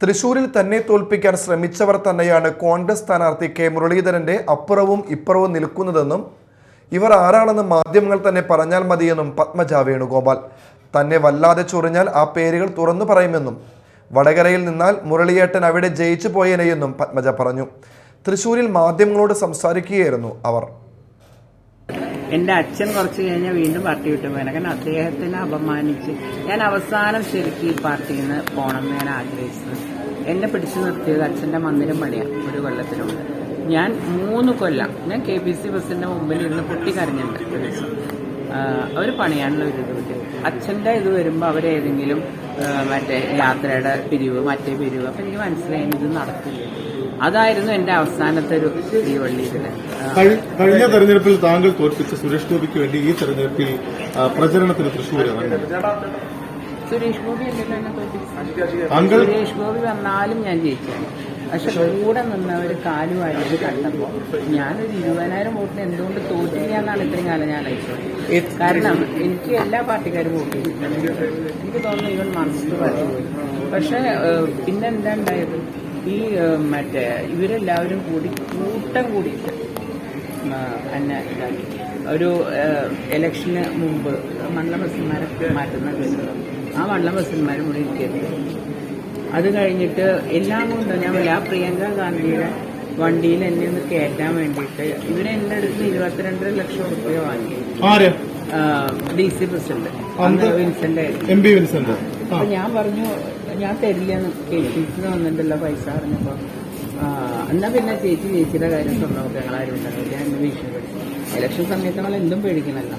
തൃശൂരിൽ തന്നെ തോൽപ്പിക്കാൻ ശ്രമിച്ചവർ തന്നെയാണ് കോൺഗ്രസ് സ്ഥാനാർത്ഥി കെ മുരളീധരന്റെ അപ്പുറവും ഇപ്പുറവും നിൽക്കുന്നതെന്നും ഇവർ ആരാണെന്ന് മാധ്യമങ്ങൾ തന്നെ പറഞ്ഞാൽ മതിയെന്നും പത്മജ വേണുഗോപാൽ. തന്നെ വല്ലാതെ ചൊറിഞ്ഞാൽ ആ പേരുകൾ തുറന്നു പറയുമെന്നും വടകരയിൽ നിന്നാൽ മുരളിയേട്ടൻ അവിടെ ജയിച്ചു പോയേനെയെന്നും പത്മജ പറഞ്ഞു. തൃശൂരിൽ മാധ്യമങ്ങളോട് സംസാരിക്കുകയായിരുന്നു അവർ. എന്റെ അച്ഛൻ കുറച്ച് കഴിഞ്ഞാൽ വീണ്ടും പാർട്ടി വിട്ടു പോയത് കാരണം അദ്ദേഹത്തിനെ അപമാനിച്ച് ഞാൻ അവസാനം ശരിക്കും ഈ പാർട്ടിയിൽ നിന്ന് പോകണം ഞാൻ ആഗ്രഹിച്ചത്. എന്നെ പിടിച്ചു നിർത്തിയത് അച്ഛന്റെ മന്ദിരം പണിയാണ് ഒരു കൊല്ലത്തിനുണ്ട് ഞാൻ മൂന്ന് കൊല്ലം ഞാൻ കെ പി സി ബസ്സിന്റെ മുമ്പിൽ ഇരുന്ന് പൊട്ടി കരഞ്ഞിട്ടുണ്ട് ഒരു ദിവസം. അവർ പണിയാനുള്ള ഒരു ഇത് അച്ഛന്റെ ഇത് വരുമ്പോൾ അവരേതെങ്കിലും മറ്റേ യാത്രയുടെ പിരിവ് മറ്റേ പിരിവ്. അപ്പം എനിക്ക് മനസ്സിലായി ഇത് നടക്കില്ല. അതായിരുന്നു എന്റെ അവസാനത്തെ ഒരു തീവള്ളി ഇതിന് കഴി- കഴിഞ്ഞ തെരഞ്ഞെടുപ്പിൽ താങ്കൾ തോൽപ്പിച്ച സുരേഷ് ഗോപിക്ക് വേണ്ടി ഈ തെരഞ്ഞെടുപ്പിൽ പ്രചരണത്തിന് തൃശ്ശൂർ സുരേഷ് ഗോപി സുരേഷ് ഗോപി വന്നാലും ഞാൻ ജയിച്ചാണ് പക്ഷെ കൂടെ നിന്നവർ കാലു വാരിയത് കണ്ടപ്പോൾ ഞാനൊരു ഇരുപതിനായിരം വോട്ടിന് എന്തുകൊണ്ട് തോറ്റില്ല എന്നാണ് ഇത്രയും കാലം ഞാൻ അയച്ചത് കാരണം എനിക്ക് എല്ലാ പാർട്ടിക്കാരും വോട്ട് ചെയ്തിട്ടുണ്ട്. എനിക്ക് തോന്നുന്നു ഇവൻ മനസ്സിൽ പോയി. പക്ഷെ പിന്നെന്താ പിന്നെ ഉണ്ടായത്? ഈ മറ്റേ ഇവരെല്ലാവരും കൂടി കൂട്ടം കൂടിയിട്ട് എന്നെ ഇതാക്കി. ഒരു ഇലക്ഷന് മുമ്പ് മണ്ഡല ബസ്സന്മാരെ മാറ്റുന്ന കേസുകൾ ആ മണ്ഡല ബസ്സന്മാർ കൂടി ഇരിക്കരുത്. അത് കഴിഞ്ഞിട്ട് എല്ലാം കൊണ്ടും ഞാൻ പറയാം ആ പ്രിയങ്ക ഗാന്ധിയുടെ വണ്ടിയിൽ എന്നെ ഒന്ന് കയറ്റാൻ വേണ്ടിയിട്ട് ഇവരെ എന്റെ അടുത്ത് ഇരുപത്തിരണ്ടര ലക്ഷം റുപ്യ വാങ്ങി. D C president. Vincent M P Vincent അപ്പൊ ഞാൻ പറഞ്ഞു ഞാൻ തരില്ലെന്ന് ചേച്ചി വന്നിട്ടുള്ള പൈസ പറഞ്ഞപ്പോ. എന്നാ പിന്നെ ചേച്ചി ചേച്ചിയുടെ കാര്യം സ്വർണമൊക്കെ ഞങ്ങൾ ആരും ഉണ്ടാവില്ല എന്ന് ഭീഷണിപ്പെടുത്തി. ഇലക്ഷൻ സമയത്ത് നമ്മൾ എന്തും പേടിക്കണല്ലോ